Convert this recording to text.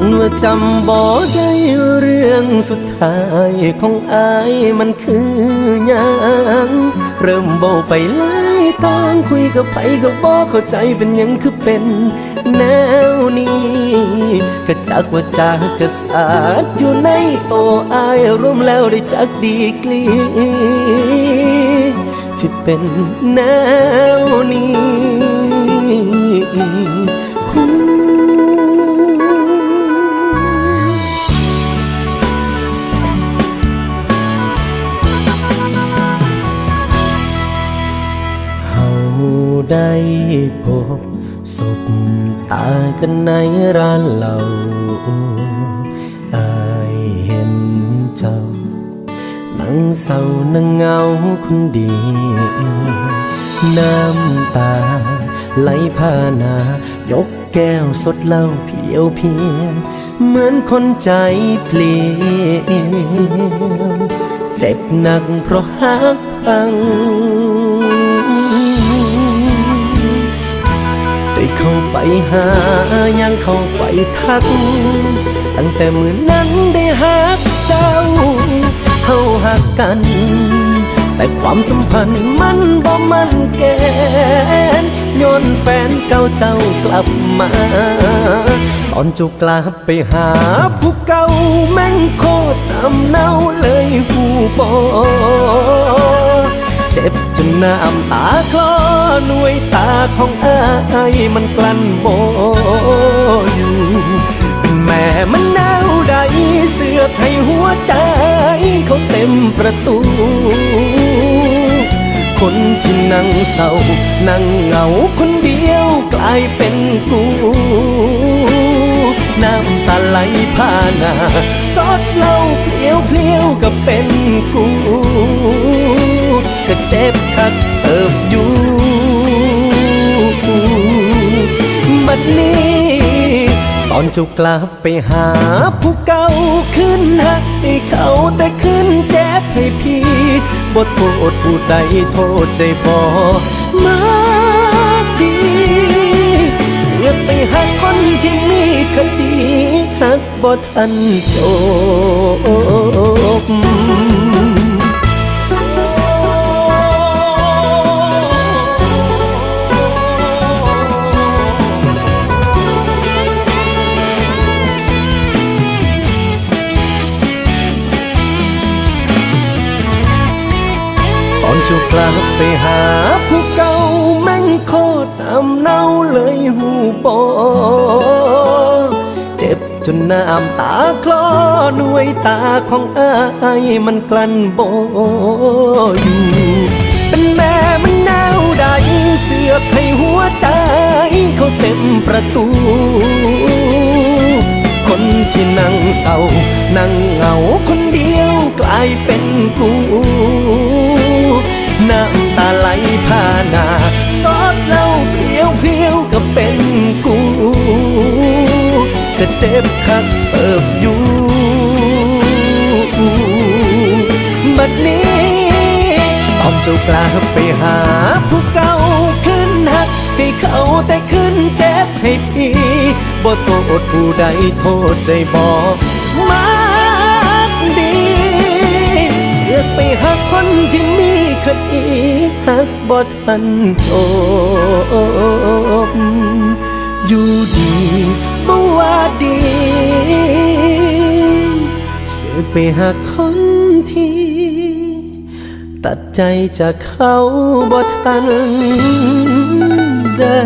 นว่าจำบ่ได้เรื่องสุดท้ายของอายมันคือหยังเริ่มเบาไปหลายต่างคุยกับไผก็บ่เข้าใจเป็นหยังคือเป็นแนวนี้ก็จักว่าจากกษัตริย์อยู่ในโตวอายรวมแล้วได้จักดีกลีที่เป็นแนวนี้ ได้พบศพตากันในร้านเหล้าอายเห็นเจ้า นั่งเศร้านั่งเหงาคนเดียวน้ำตาไหลผ่านายกแก้วสดเหล้าเพียวเพียงเหมือนคนใจเพลียวเจ็บหนักเพราะหักพัง เข้าไปหายังเข้าไปทัก ตั้งแต่มือนั้นได้หักเจ้าเข้าหักกัน แต่ความสัมพันธ์มันบ่มันแกนย้อนแฟนเก่าเจ้ากลับมา ตอนเจ้ากลับไปหาผู้เก่าแม่งโคตรอำเนาเลยผู้บอเจ็บจ นน้ำตาคลอหน่วยตาของอายมันกลั้นโบอยู่ เป็นแม่มันหนาวใดเสือกให้หัวใจเขาเต็มประตู คนที่นั่งเศร้า นั่งเหงาคนเดียวกลายเป็นกูน้ำตาไหลผ่านาซอดเล่าเพลียวเพลียวก็เป็นกู เจ็บคักเติบอยู่บัดนี้ ตอนเจ้ากลับไปหาผู้เก่าขึ้นหักให้เขาแต่ขึ้นเจ็บให้พี่บ่โทษผู้ใดโทษใจบ่มาดีเสือกไปหักคนที่มีคดีหักบ่ทันจบ จ้ากลับไปหาผู้เก่าแม่งโคตรอำเนาเลยหูบอเจ็บจนน้ำตาคลอหน่วยตาของอายมันกลั้นโบ่อยู่เป็นแม่มันหนาวใดเสือกให้หัวใจเขาเต็มประตูคนที่นั่งเศร้า นั่งเหงาคนเดียวกลายเป็นกู เจ็บคักเติบอยู่บัดนี้ตอนเจ้ากลับไปหาผู้เก่าขึ้นหักให้เขาแต่ขึ้นเจ็บให้พี่บ่โทษผู้ใดโทษใจบอกมากดีเสือกไปหักคนที่มีคดีหักบ่ทันจบอยู่ดี ดี เสือไปหักคนที่ ตัดใจจากเขาบ่ทันได้